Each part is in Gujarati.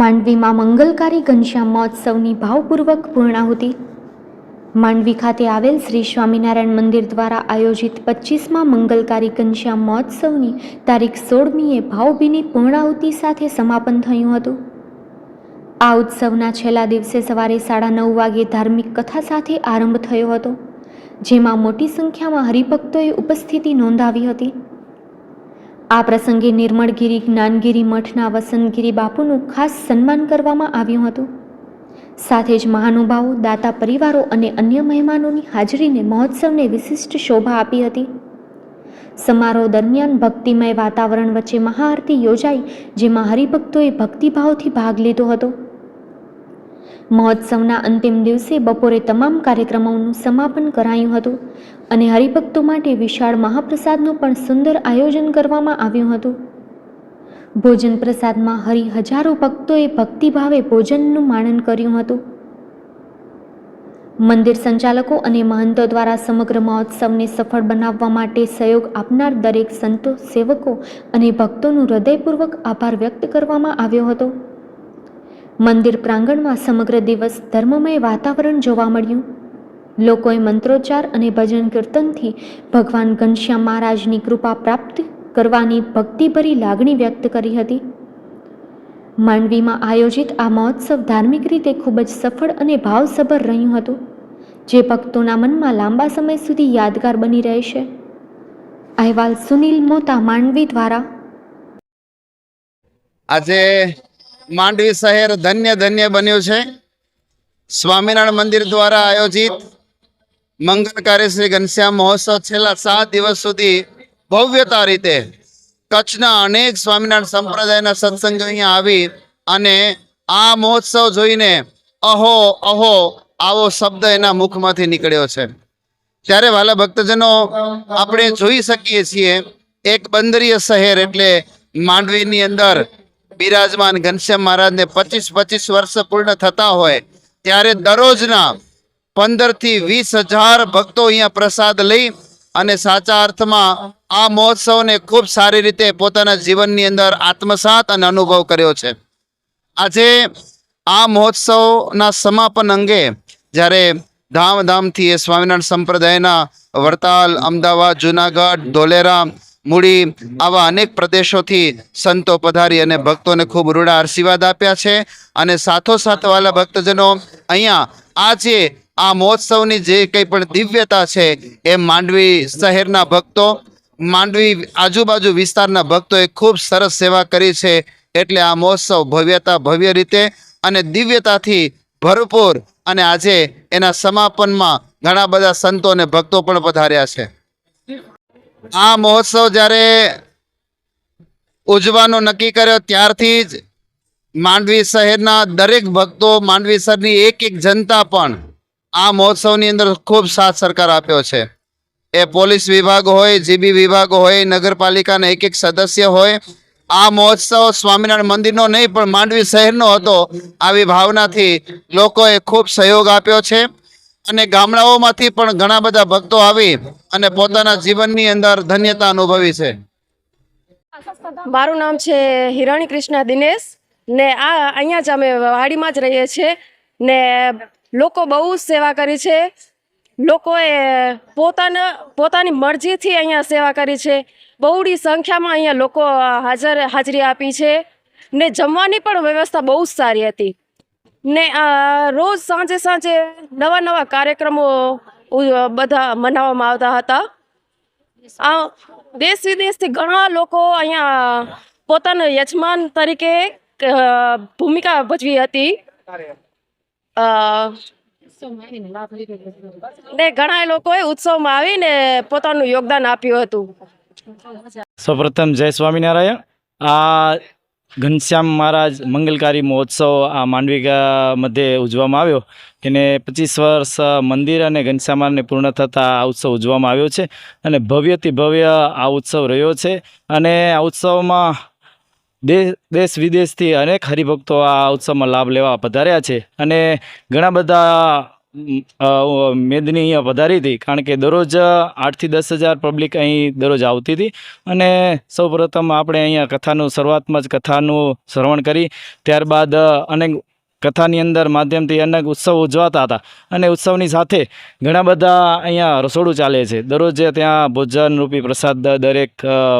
માંડવીમાં મંગલકારી ઘનશ્યામ મહોત્સવની ભાવપૂર્વક પૂર્ણાહુતિ. માંડવી ખાતે આવેલ શ્રી સ્વામિનારાયણ મંદિર દ્વારા આયોજિત પચીસમાં મંગલકારી ઘનશ્યામ મહોત્સવની તારીખ સોળમીએ ભાવભીની પૂર્ણાહુતિ સાથે સમાપન થયું હતું. આ ઉત્સવના છેલ્લા દિવસે સવારે સાડા નવ વાગે ધાર્મિક કથા સાથે આરંભ થયો હતો, જેમાં મોટી સંખ્યામાં હરિભક્તોએ ઉપસ્થિતિ નોંધાવી હતી. આ પ્રસંગે નિર્મળગીરી, જ્ઞાનગીરી મઠના વસંતગીરી બાપુનું ખાસ સન્માન કરવામાં આવ્યું હતું. સાથે જ મહાનુભાવો, દાતા પરિવારો અને અન્ય મહેમાનોની હાજરીને મહોત્સવને વિશિષ્ટ શોભા આપી હતી. સમારોહ દરમિયાન ભક્તિમય વાતાવરણ વચ્ચે મહાઆરતી યોજાઈ, જેમાં હરિભક્તોએ ભક્તિભાવથી ભાગ લીધો હતો. મહોત્સવના અંતિમ દિવસે બપોરે તમામ કાર્યક્રમોનું સમાપન કરાયું હતું અને હરિભક્તો માટે વિશાળ મહાપ્રસાદનું પણ સુંદર આયોજન કરવામાં આવ્યું હતું. ભોજન પ્રસાદમાં હરિ હજારો ભક્તોએ ભક્તિભાવે ભોજનનું માણન કર્યું હતું. મંદિર સંચાલકો અને મહંતો દ્વારા સમગ્ર મહોત્સવને સફળ બનાવવા માટે સહયોગ આપનાર દરેક સંતો, સેવકો અને ભક્તોનું હૃદયપૂર્વક આભાર વ્યક્ત કરવામાં આવ્યો હતો. મંદિર પ્રાંગણમાં સમગ્ર દિવસ ધર્મમય વાતાવરણ જોવા મળ્યું. લોકોએ મંત્રોચ્ચાર અને ભજન કીર્તનથી ભગવાન ઘનશ્યામ મહારાજની કૃપા પ્રાપ્ત કરવાની ભક્તિભરી લાગણી વ્યક્ત કરી હતી. માંડવીમાં આયોજિત આ મહોત્સવ ધાર્મિક રીતે ખૂબ જ સફળ અને ભાવસભર રહ્યું હતું, જે ભક્તોના મનમાં લાંબા સમય સુધી યાદગાર બની રહેશે. અહેવાલ સુનિલ મોતા, માંડવી દ્વારા. આજે માંડવી શહેર ધન્ય ધન્ય બન્યું છે. સ્વામિનારાયણ મંદિર દ્વારા આયોજિત મંગળકારી શ્રી ઘનશ્યામ મહોત્સવ છેલ્લા સાત દિવસ સુધી ભવ્યતા રીતે કચ્છના અનેક સ્વામિનારાયણ સંપ્રદાયના સત્સંગો અહીંયા આવી અને આ મહોત્સવ જોઈને અહો અહો આવો શબ્દ એના મુખમાંથી નીકળ્યો છે. ત્યારે વાલા ભક્તજનો આપણે જોઈ શકીએ છીએ એક બંદરીય શહેર એટલે માંડવીની અંદર બિરાજમાન ઘનશ્યામ મહારાજને પચીસ પચીસ વર્ષ પૂર્ણ થતા હોય, ત્યારે દરરોજના પંદરથી વીસ હજાર ભક્તો અહીંયા પ્રસાદ લઈ અને સાચા અર્થમાં આ મહોત્સવને ખૂબ સારી રીતે પોતાના જીવનની અંદર આત્મસાત અને અનુભવ કર્યો છે. આજે આ મહોત્સવના સમાપન અંગે જ્યારે ધામધામથી એ સ્વામિનારાયણ સંપ્રદાયના વડતાલ, અમદાવાદ, જુનાગઢ, ધોલેરા મૂડી આવા અનેક પ્રદેશોથી સંતો પધારી અને ભક્તોને ખૂબ રૂડા આશીર્વાદ આપ્યા છે. અને સાથોસાથ વાલા ભક્તજનો અહીંયા આજે આ મહોત્સવની જે કંઈ પણ દિવ્યતા છે એ માંડવી શહેરના ભક્તો, માંડવી આજુબાજુ વિસ્તારના ભક્તોએ ખૂબ સરસ સેવા કરી છે એટલે આ મહોત્સવ ભવ્યતા ભવ્ય રીતે અને દિવ્યતાથી ભરપૂર અને આજે એના સમાપનમાં ઘણા બધા સંતો અને ભક્તો પણ પધાર્યા છે. આ મહોત્સવ જ્યારે ઉજવાનો નક્કી કર્યો, ત્યારથી જ માંડવી શહેરના દરેક ભક્તો માંડવી શહેરની એક એક જનતા પણ આ મહોત્સવની અંદર ખૂબ સાથ સરકાર આપ્યો છે. એ પોલીસ વિભાગ હોય, જીબી વિભાગ હોય, નગરપાલિકાના એક એક સદસ્ય હોય, આ મહોત્સવ સ્વામિનારાયણ મંદિરનો નહીં, પણ માંડવી શહેરનો હતો, આવી ભાવનાથી લોકોએ ખૂબ સહયોગ આપ્યો છે. અને ગામડાઓમાંથી પણ ઘણા બધા ભક્તો આવી અને પોતાના જીવનની અંદર ધન્યતા અનુભવી છે. મારું નામ છે હિરાણી કૃષ્ણ દિનેશ. ને આ અહીંયા જ અમે વાડીમાં જ રહીએ છીએ. ને લોકો બહુ સેવા કરી છે. લોકોએ પોતાના, પોતાની મરજીથી અહીંયા સેવા કરી છે. બહુડી સંખ્યામાં અહીંયા લોકો હાજર, હાજરી આપી છે. ને જમવાની પણ વ્યવસ્થા બહુ જ સારી હતી. ને રોજ સાંજે સાંજે નવા નવા કાર્યક્રમો બધા મનાવવામાં આવતા હતા. આ દેશ વિદેશથી ઘણા લોકો અહીંયા પોતાના યજમાન તરીકે ભૂમિકા ભજવી હતી. ને ઘણા લોકોએ ઉત્સવમાં આવીને પોતાનું યોગદાન આપ્યું હતું. સૌપ્રથમ જય સ્વામિનારાયણ. આ ઘનશ્યામ મહારાજ મંગલકારી મહોત્સવ આ માંડવીકા મધ્યે ઉજવવામાં આવ્યો એને પચીસ વર્ષ મંદિર અને ઘનશ્યામાને પૂર્ણ થતાં આ ઉત્સવ ઉજવવામાં આવ્યો છે અને ભવ્યથી ભવ્ય આ ઉત્સવ રહ્યો છે અને આ ઉત્સવમાં દેશ દેશ વિદેશથી અનેક હરિભક્તો આ ઉત્સવમાં લાભ લેવા પધાર્યા છે અને ઘણા બધા મેદની અહીંયા વધારી હતી, કારણ કે દરરોજ આઠથી દસ હજાર પબ્લિક અહીં દરરોજ આવતી હતી. અને સૌપ્રથમ આપણે અહીંયા કથાનું શરૂઆતમાં જ કથાનું શ્રવણ કરી, ત્યારબાદ અનેક કથાની અંદર માધ્યમથી અનેક ઉત્સવ ઉજવાતા હતા. અને ઉત્સવની સાથે ઘણા બધા અહીંયા રસોડું ચાલે છે. દરરોજ ત્યાં ભોજનરૂપી પ્રસાદ દરેક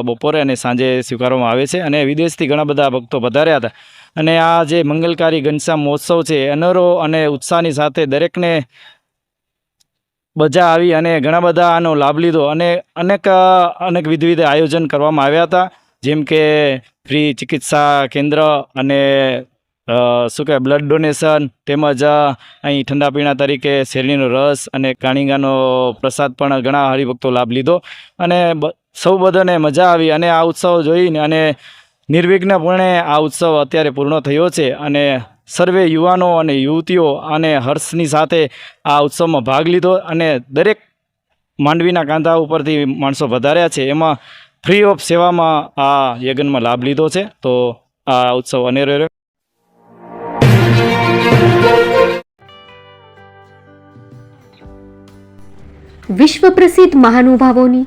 બપોરે અને સાંજે સ્વીકારવામાં આવે છે. અને વિદેશથી ઘણા બધા ભક્તો પધાર્યા હતા. અને આ જે મંગલકારી ઘનશ્યામ મહોત્સવ છે અનરો અને ઉત્સાહની સાથે દરેકને મજા આવી અને ઘણા બધા આનો લાભ લીધો અને અનેક અનેક વિધવિધ આયોજન કરવામાં આવ્યા હતા. જેમ કે ફ્રી ચિકિત્સા કેન્દ્ર અને શું કહેવાય, બ્લડ ડોનેશન તેમજ અહીં ઠંડા પીણા તરીકે શેરડીનો રસ અને કાણીગાનો પ્રસાદ પણ ઘણા હરિભક્તો લાભ લીધો. અને સૌ બધાને મજા આવી અને આ ઉત્સવ જોઈને અને નિર્વિઘ્નપણે આ ઉત્સવ અત્યારે પૂર્ણ થયો છે અને સર્વે યુવાનો અને યુવતીઓ અને હર્ષની સાથે આ ઉત્સવમાં ભાગ લીધો અને દરેક માંડવીના કાંધા ઉપરથી માણસો વધાર્યા છે. એમાં ફ્રી ઓફ સેવામાં આ યજ્ઞમાં લાભ લીધો છે. તો આ ઉત્સવ અનેરો રહ્યો. વિશ્વ પ્રસિદ્ધ મહાનુભાવોની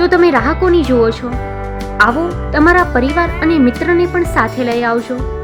તો તમે રાહકોની જુઓ છો. આવો તમારા પરિવાર અને મિત્રને પણ સાથે લઈ આવજો.